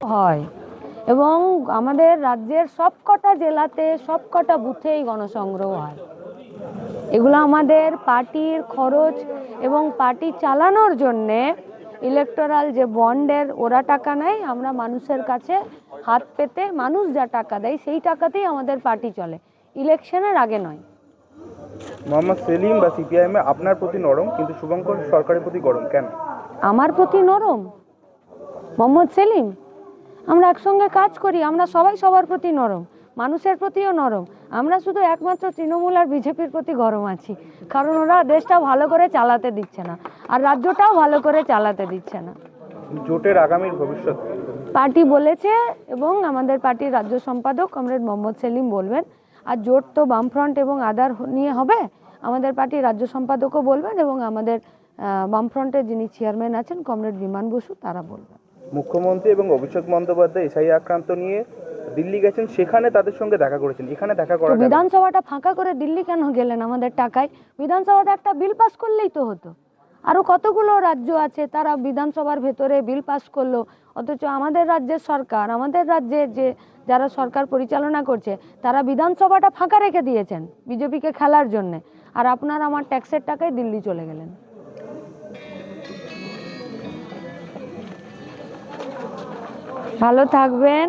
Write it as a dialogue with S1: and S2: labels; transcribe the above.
S1: হয়। এবং আমাদের রাজ্যের সবকটা জেলাতে সবকটা বুথেই গণসংগ্রহ হয়। এগুলো আমাদের পার্টির খরচ এবং পার্টি চালানোর জন্যে ইলেকটোরাল যে বন্ডের ওরা টাকা নেয় আমরা মানুষের কাছে হাত পেতে মানুষ যা টাকা দেয় সেই টাকাতেই আমাদের পার্টি চলে। ইলেকশনের আগে নয়।
S2: মোহাম্মদ সেলিম বা সিপিআইএম আপনার প্রতি নরম কিন্তু শুভঙ্কর সরকারের প্রতি গরম কেন?
S1: আমার প্রতি নরম? মোহাম্মদ সেলিম? আমরা একসঙ্গে কাজ করি আমরা সবাই সবার প্রতি নরম মানুষের প্রতিও নরম। আমরা শুধু একমাত্র তৃণমূল আর বিজেপির প্রতি গরম আছি। কারণ ওরা দেশটা ভালো করে চালাতে দিচ্ছে না আর রাজ্যটাও ভালো করে চালাতে দিচ্ছে না।
S2: জোটের আগামীর ভবিষ্যৎ
S1: পার্টি বলেছে এবং আমাদের পার্টির রাজ্য সম্পাদক কমরেড মোহাম্মদ সেলিম বলবেন আর জোট তো বামফ্রন্ট এবং আদার নিয়ে হবে। আমাদের পার্টির রাজ্য সম্পাদকও বলবেন এবং আমাদের বামফ্রন্টের যিনি চেয়ারম্যান আছেন কমরেড বিমান বসু তারা বলবেন।
S2: মুখ্যমন্ত্রী এবং অভিষেক বন্দ্যোপাধ্যায় এসআই আক্রান্ত নিয়ে দিল্লি গেছেন সেখানে তাদের সঙ্গে দেখা করেছেন। এখানে দেখা করা
S1: বিধানসভাটা ফাঁকা করে দিল্লি কেন গেলেন আমাদের টাকায়? বিধানসভাতে একটা বিল পাস করলেই তো হতো। আরও কতগুলো রাজ্য আছে তারা বিধানসভার ভেতরে বিল পাস করল। অথচ আমাদের রাজ্যের সরকার আমাদের রাজ্যে যে যারা সরকার পরিচালনা করছে তারা বিধানসভাটা ফাঁকা রেখে দিয়েছেন বিজেপিকে খেলার জন্যে। আর আপনার আমার ট্যাক্সের টাকায় দিল্লি চলে গেলেন। ভালো থাকবেন।